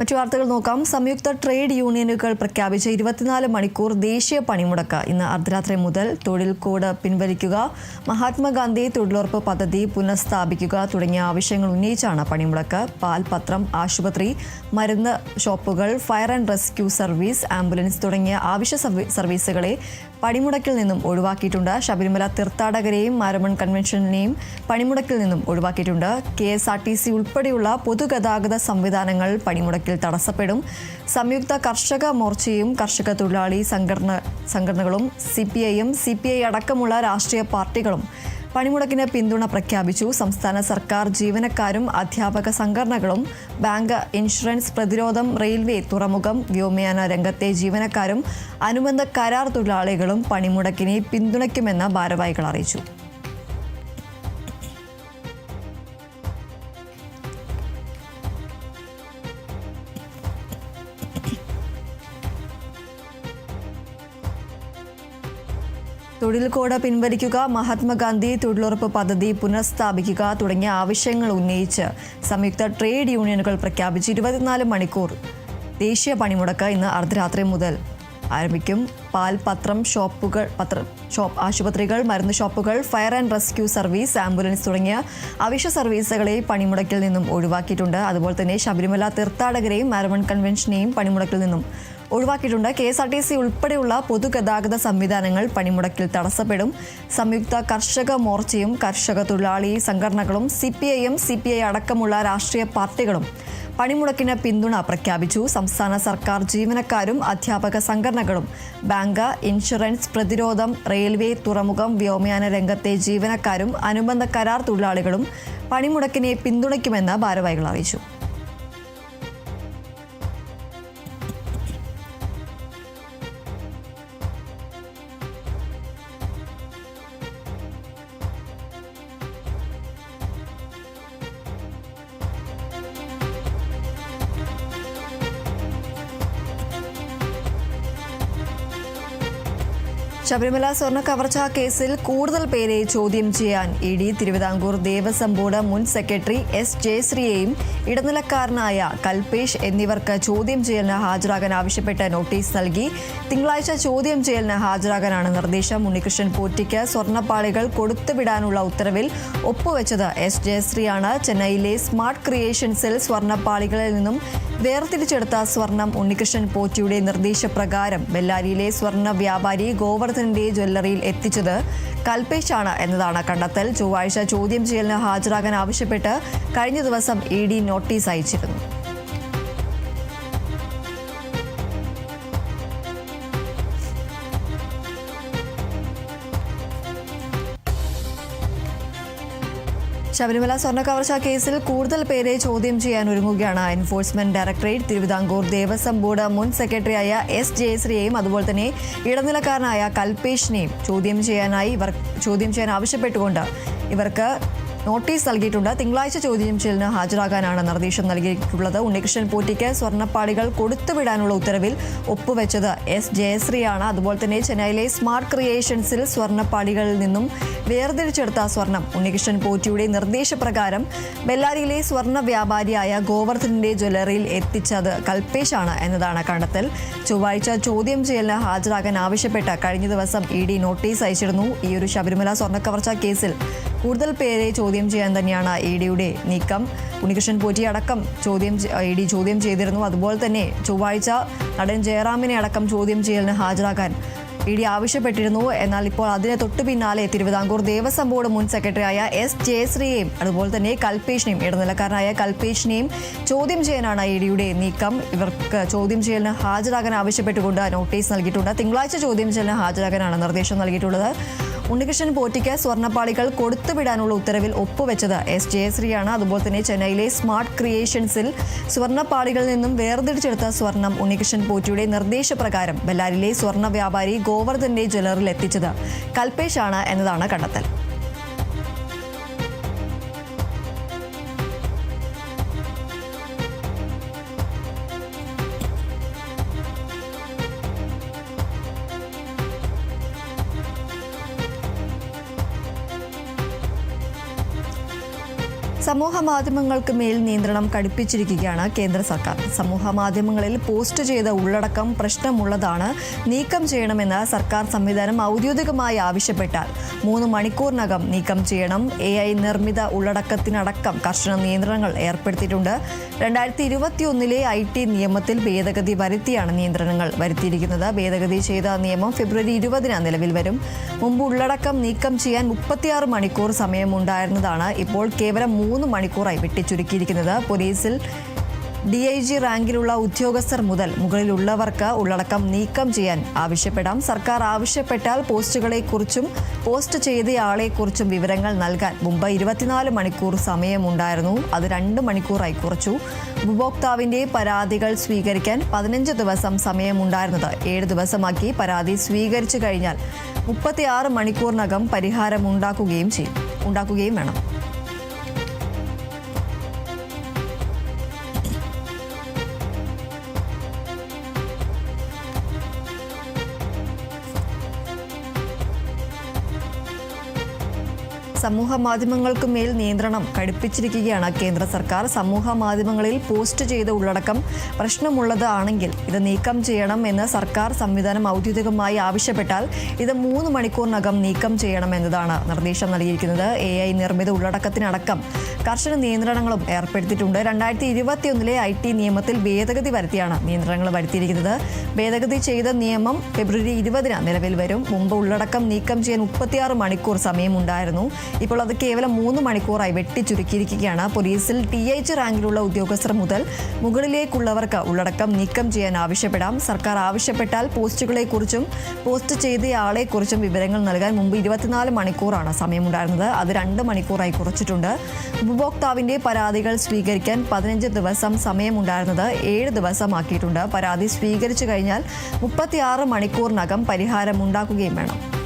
മറ്റു വാർത്തകൾ നോക്കാം. സംയുക്ത ട്രേഡ് യൂണിയനുകൾ പ്രഖ്യാപിച്ച ഇരുപത്തിനാല് മണിക്കൂർ ദേശീയ പണിമുടക്ക്. ഇന്ന് അർദ്ധരാത്രി മുതൽ തൊഴിൽ കോഡ് പിൻവലിക്കുക മഹാത്മാഗാന്ധി തൊഴിലുറപ്പ് പദ്ധതി പുനഃസ്ഥാപിക്കുക തുടങ്ങിയ ആവശ്യങ്ങൾ ഉന്നയിച്ചാണ് പണിമുടക്ക്. പാൽ പത്രം ആശുപത്രി മരുന്ന് ഷോപ്പുകൾ fire and rescue service ambulance തുടങ്ങിയ ആവശ്യ സർവീസുകളെ പണിമുടക്കിൽ നിന്നും ഒഴിവാക്കിയിട്ടുണ്ട്. ശബരിമല തീർത്ഥാടകരെയും മാരമൺ കൺവെൻഷനെയും പണിമുടക്കിൽ നിന്നും ഒഴിവാക്കിയിട്ടുണ്ട്. K S R T C ഉൾപ്പെടെയുള്ള പൊതുഗതാഗത സംവിധാനങ്ങൾ പണിമുടക്കിൽ തടസ്സപ്പെടും. സംയുക്ത കർഷക മോർച്ചയും കർഷക തൊഴിലാളി സംഘടന സംഘടനകളും സി പി ഐയും സി പി ഐ അടക്കമുള്ള രാഷ്ട്രീയ പാർട്ടികളും പണിമുടക്കിന് പിന്തുണ പ്രഖ്യാപിച്ചു. സംസ്ഥാന സർക്കാർ ജീവനക്കാരും അധ്യാപക സംഘടനകളും ബാങ്ക് ഇൻഷുറൻസ് പ്രതിരോധം റെയിൽവേ തുറമുഖം വ്യോമയാന രംഗത്തെ ജീവനക്കാരും അനുബന്ധ കരാർ തൊഴിലാളികളും പണിമുടക്കിനെ പിന്തുണയ്ക്കുമെന്ന് ഭാരവാഹികൾ അറിയിച്ചു. തൊഴിൽ കോഡ് പിൻവലിക്കുക മഹാത്മാഗാന്ധി തൊഴിലുറപ്പ് പദ്ധതി പുനഃസ്ഥാപിക്കുക തുടങ്ങിയ ആവശ്യങ്ങൾ ഉന്നയിച്ച് സംയുക്ത ട്രേഡ് യൂണിയനുകൾ പ്രഖ്യാപിച്ച് ഇരുപത്തിനാല് മണിക്കൂർ ദേശീയ പണിമുടക്ക് ഇന്ന് അർദ്ധരാത്രി മുതൽ ആരംഭിക്കും. പാൽ പത്രം ഷോപ്പുകൾ പത്ര ഷോപ്പ് ആശുപത്രികൾ മരുന്ന് ഷോപ്പുകൾ fire and rescue service ambulance തുടങ്ങിയ അവശ്യ സർവീസുകളെ പണിമുടക്കിൽ നിന്നും ഒഴിവാക്കിയിട്ടുണ്ട്. അതുപോലെ തന്നെ ശബരിമല തീർത്ഥാടകരെയും മാരമൺ കൺവെൻഷനെയും പണിമുടക്കിൽ നിന്നും ഒഴിവാക്കിയിട്ടുണ്ട്. K S R T C ഉൾപ്പെടെയുള്ള പൊതുഗതാഗത സംവിധാനങ്ങൾ പണിമുടക്കിൽ തടസ്സപ്പെടും. സംയുക്ത കർഷക മോർച്ചയും കർഷക തൊഴിലാളി സംഘടനകളും C P I M C P I അടക്കമുള്ള രാഷ്ട്രീയ പാർട്ടികളും പണിമുടക്കിന് പിന്തുണ പ്രഖ്യാപിച്ചു. സംസ്ഥാന സർക്കാർ ജീവനക്കാരും അധ്യാപക സംഘടനകളും ബാങ്ക് ഇൻഷുറൻസ് പ്രതിരോധം റെയിൽവേ തുറമുഖം വ്യോമയാന രംഗത്തെ ജീവനക്കാരും അനുബന്ധ കരാർ തൊഴിലാളികളും പണിമുടക്കിനെ പിന്തുണയ്ക്കുമെന്ന് ഭാരവാഹികൾ അറിയിച്ചു. ശബരിമല സ്വർണ കവർച്ചാ കേസിൽ കൂടുതൽ പേരെ ചോദ്യം ചെയ്യാൻ E D Thiruvithamkoor Devaswom board മുൻ സെക്രട്ടറി എസ് ജയശ്രീയെയും ഇടനിലക്കാരനായ കൽപേഷ് എന്നിവർക്ക് ചോദ്യം ചെയ്യലിന് ഹാജരാകാൻ ആവശ്യപ്പെട്ട് നോട്ടീസ് നൽകി. തിങ്കളാഴ്ച ചോദ്യം ചെയ്യലിന് ഹാജരാകാനാണ് നിർദ്ദേശം. ഉണ്ണികൃഷ്ണൻ പോറ്റിക്ക് സ്വർണപ്പാളികൾ കൊടുത്തുവിടാനുള്ള ഉത്തരവിൽ ഒപ്പുവെച്ചത് എസ് ജയശ്രീയാണ്. ചെന്നൈയിലെ സ്മാർട്ട് ക്രിയേഷൻസിൽ സ്വർണപ്പാളികളിൽ നിന്നും വേർതിരിച്ചെടുത്ത സ്വർണം ഉണ്ണികൃഷ്ണൻ പോറ്റിയുടെ നിർദ്ദേശപ്രകാരം. ബെല്ലാരിയിലെ സ്വർണ വ്യാപാരി ഗോവർദ്ധന്റെ ജ്വല്ലറിയിൽ എത്തിച്ചത് കൽപേഷാണ് എന്നതാണ് കണ്ടെത്തൽ. ചൊവ്വാഴ്ച ചോദ്യം ചെയ്യലിന് ഹാജരാകാൻ ആവശ്യപ്പെട്ട് കഴിഞ്ഞ ദിവസം ഇ ഡി നോട്ടീസ് അയച്ചിരുന്നു. ശബരിമല സ്വർണ കവർച്ചാ കേസിൽ കൂടുതൽ പേരെ ചോദ്യം ചെയ്യാൻ ഒരുങ്ങുകയാണ് enforcement directorate Thiruvithamkoor Devaswom board മുൻ സെക്രട്ടറിയായ എസ് ജയശ്രീയെയും അതുപോലെ തന്നെ ഇടനിലക്കാരനായ കൽപേഷിനെയും ചോദ്യം ചെയ്യാനായി ഇവർ ചോദ്യം ചെയ്യാൻ ആവശ്യപ്പെട്ടുകൊണ്ട് ഇവർക്ക് നോട്ടീസ് നൽകിയിട്ടുണ്ട്. തിങ്കളാഴ്ച ചോദ്യം ചെയ്യലിന് ഹാജരാകാനാണ് നിർദ്ദേശം നൽകിയിട്ടുള്ളത്. ഉണ്ണികൃഷ്ണൻ പോറ്റിക്ക് സ്വർണപ്പാടികൾ കൊടുത്തുവിടാനുള്ള ഉത്തരവിൽ ഒപ്പുവെച്ചത് എസ് ജയശ്രീയാണ്. അതുപോലെ തന്നെ ചെന്നൈയിലെ സ്മാർട്ട് ക്രിയേഷൻസിൽ സ്വർണപ്പാടികളിൽ നിന്നും വേർതിരിച്ചെടുത്ത സ്വർണം. ഉണ്ണികൃഷ്ണൻ പോറ്റിയുടെ നിർദ്ദേശപ്രകാരം ബെല്ലാരിയിലെ സ്വർണ വ്യാപാരിയായ ഗോവർദ്ധനിന്റെ ജ്വല്ലറിയിൽ എത്തിച്ചത് കൽപ്പേശാണ് എന്നതാണ് കണ്ടെത്തൽ. ചൊവ്വാഴ്ച ചോദ്യം ചെയ്യലിന് ഹാജരാകാൻ ആവശ്യപ്പെട്ട് കഴിഞ്ഞ ദിവസം ഇ ഡി നോട്ടീസ് അയച്ചിരുന്നു. ഈ ഒരു ശബരിമല സ്വർണക്കവർച്ചാ കേസിൽ കൂടുതൽ പേരെ ചോദ്യം ചെയ്യാൻ തന്നെയാണ് ഇ ഡിയുടെ നീക്കം. ഉണ്ണികൃഷ്ണൻ പോറ്റി അടക്കം ചോദ്യം ഇ ഡി ചോദ്യം ചെയ്തിരുന്നു. അതുപോലെ തന്നെ ചൊവ്വാഴ്ച നടൻ ജയറാമിനെ അടക്കം ചോദ്യം ചെയ്യലിന് ഹാജരാക്കാൻ ഇ ഡി ആവശ്യപ്പെട്ടിരുന്നു. എന്നാൽ ഇപ്പോൾ അതിന് തൊട്ടു പിന്നാലെ തിരുവിതാംകൂർ ദേവസ്വം ബോർഡ് മുൻ സെക്രട്ടറിയായ എസ് ജയശ്രീയെയും അതുപോലെ തന്നെ കൽപേഷിനെയും ഇടനിലക്കാരനായ കൽപേഷിനെയും ചോദ്യം ചെയ്യാനാണ് ഇ ഡിയുടെ നീക്കം. ഇവർക്ക് ചോദ്യം ചെയ്യലിന് ഹാജരാകാൻ ആവശ്യപ്പെട്ടുകൊണ്ട് നോട്ടീസ് നൽകിയിട്ടുണ്ട്. തിങ്കളാഴ്ച ചോദ്യം ചെയ്യലിന് ഹാജരാകാനാണ് നിർദ്ദേശം നൽകിയിട്ടുള്ളത്. ഉണ്ണികൃഷ്ണൻ പോറ്റിക്ക് സ്വർണപ്പാളികൾ കൊടുത്തുവിടാനുള്ള ഉത്തരവിൽ ഒപ്പുവെച്ചത് എസ് ജയശ്രീയാണ്. അതുപോലെ തന്നെ ചെന്നൈയിലെ സ്മാർട്ട് ക്രിയേഷൻസിൽ സ്വർണപ്പാളികളിൽ നിന്നും വേർതിരിച്ചെടുത്ത സ്വർണം ഉണ്ണികൃഷ്ണൻ പോറ്റിയുടെ നിർദ്ദേശപ്രകാരം ബെല്ലാരിലെ സ്വർണ വ്യാപാരി ഗോവർദ്ധന്റെ ജ്വല്ലറിൽ എത്തിച്ചത്. കൽപേഷാണ് എന്നതാണ് കണ്ടെത്തൽ. സമൂഹ മാധ്യമങ്ങൾക്ക് മേൽ നിയന്ത്രണം കടുപ്പിച്ചിരിക്കുകയാണ് കേന്ദ്ര സർക്കാർ. സമൂഹ മാധ്യമങ്ങളിൽ പോസ്റ്റ് ചെയ്ത ഉള്ളടക്കം പ്രശ്നമുള്ളതാണ്. നീക്കം ചെയ്യണമെന്ന് സർക്കാർ സംവിധാനം ഔദ്യോഗികമായി ആവശ്യപ്പെട്ടാൽ മൂന്ന് മണിക്കൂറിനകം നീക്കം ചെയ്യണം. എ ഐ നിർമ്മിത ഉള്ളടക്കത്തിനടക്കം കർശന നിയന്ത്രണങ്ങൾ ഏർപ്പെടുത്തിയിട്ടുണ്ട്. രണ്ടായിരത്തി ഇരുപത്തിയൊന്നിലെ ഐ ടി നിയമത്തിൽ ഭേദഗതി വരുത്തിയാണ് നിയന്ത്രണങ്ങൾ വരുത്തിയിരിക്കുന്നത്. ഭേദഗതി ചെയ്ത നിയമം ഫെബ്രുവരി ഇരുപതിന് നിലവിൽ വരും. മുമ്പ് ഉള്ളടക്കം നീക്കം ചെയ്യാൻ മുപ്പത്തിയാറ് മണിക്കൂർ സമയമുണ്ടായിരുന്നതാണ്. ഇപ്പോൾ കേവലം മൂന്ന് മണിക്കൂറായി വെട്ടിച്ചുരുക്കിയിരിക്കുന്നത്. പോലീസിൽ ഡി ഐ ജി റാങ്കിലുള്ള ഉദ്യോഗസ്ഥർ മുതൽ മുകളിലുള്ളവർക്ക് ഉള്ളടക്കം നീക്കം ചെയ്യാൻ ആവശ്യപ്പെടാം. സർക്കാർ ആവശ്യപ്പെട്ടാൽ പോസ്റ്റുകളെക്കുറിച്ചും പോസ്റ്റ് ചെയ്തയാളെക്കുറിച്ചും വിവരങ്ങൾ നൽകാൻ മുമ്പ് ഇരുപത്തിനാല് മണിക്കൂർ സമയമുണ്ടായിരുന്നു. അത് രണ്ട് മണിക്കൂറായി കുറച്ചു. ഉപഭോക്താവിന്റെ പരാതികൾ സ്വീകരിക്കാൻ പതിനഞ്ച് ദിവസം സമയമുണ്ടായിരുന്നത്. ഏഴ് ദിവസമാക്കി പരാതി സ്വീകരിച്ചു കഴിഞ്ഞാൽ മുപ്പത്തിയാറ് മണിക്കൂറിനകം പരിഹാരം ഉണ്ടാക്കുകയും ചെയ്യും. ഉണ്ടാക്കുകയും വേണം. സമൂഹ മാധ്യമങ്ങൾക്ക് മേൽ നിയന്ത്രണം കടുപ്പിച്ചിരിക്കുകയാണ് കേന്ദ്ര സർക്കാർ. സമൂഹ മാധ്യമങ്ങളിൽ പോസ്റ്റ് ചെയ്ത ഉള്ളടക്കം പ്രശ്നമുള്ളത് ആണെങ്കിൽ ഇത് നീക്കം ചെയ്യണം എന്ന് സർക്കാർ സംവിധാനം ഔദ്യോഗികമായി ആവശ്യപ്പെട്ടാൽ ഇത് മൂന്ന് മണിക്കൂറിനകം നീക്കം ചെയ്യണം എന്നതാണ് നിർദ്ദേശം നൽകിയിരിക്കുന്നത്. എ ഐ നിർമ്മിത ഉള്ളടക്കത്തിനടക്കം കർശന നിയന്ത്രണങ്ങളും ഏർപ്പെടുത്തിയിട്ടുണ്ട്. രണ്ടായിരത്തി ഇരുപത്തിയൊന്നിലെ ഐ ടി നിയമത്തിൽ ഭേദഗതി വരുത്തിയാണ് നിയന്ത്രണങ്ങൾ വരുത്തിയിരിക്കുന്നത്. ഭേദഗതി ചെയ്ത നിയമം ഫെബ്രുവരി ഇരുപതിന് നിലവിൽ വരും. മുമ്പ് ഉള്ളടക്കം നീക്കം ചെയ്യാൻ മുപ്പത്തിയാറ് മണിക്കൂർ സമയമുണ്ടായിരുന്നു. ഇപ്പോൾ അത് കേവലം മൂന്ന് മണിക്കൂറായി വെട്ടിച്ചുരുക്കിയിരിക്കുകയാണ്. പോലീസിൽ ടി എച്ച് റാങ്കിലുള്ള ഉദ്യോഗസ്ഥർ മുതൽ മുകളിലേക്കുള്ളവർക്ക് ഉള്ളടക്കം നീക്കം ചെയ്യാൻ ആവശ്യപ്പെടാം. സർക്കാർ ആവശ്യപ്പെട്ടാൽ പോസ്റ്റുകളെക്കുറിച്ചും പോസ്റ്റ് ചെയ്തയാളെക്കുറിച്ചും വിവരങ്ങൾ നൽകാൻ മുമ്പ് ഇരുപത്തിനാല് മണിക്കൂറാണ് സമയമുണ്ടായിരുന്നത്. അത് രണ്ട് മണിക്കൂറായി കുറച്ചിട്ടുണ്ട്. ഉപഭോക്താവിന്റെ പരാതികൾ സ്വീകരിക്കാൻ പതിനഞ്ച് ദിവസം സമയമുണ്ടായിരുന്നത് ഏഴ് ദിവസമാക്കിയിട്ടുണ്ട്. പരാതി സ്വീകരിച്ചു കഴിഞ്ഞാൽ മുപ്പത്തിയാറ് മണിക്കൂറിനകം പരിഹാരം ഉണ്ടാക്കുകയും വേണം.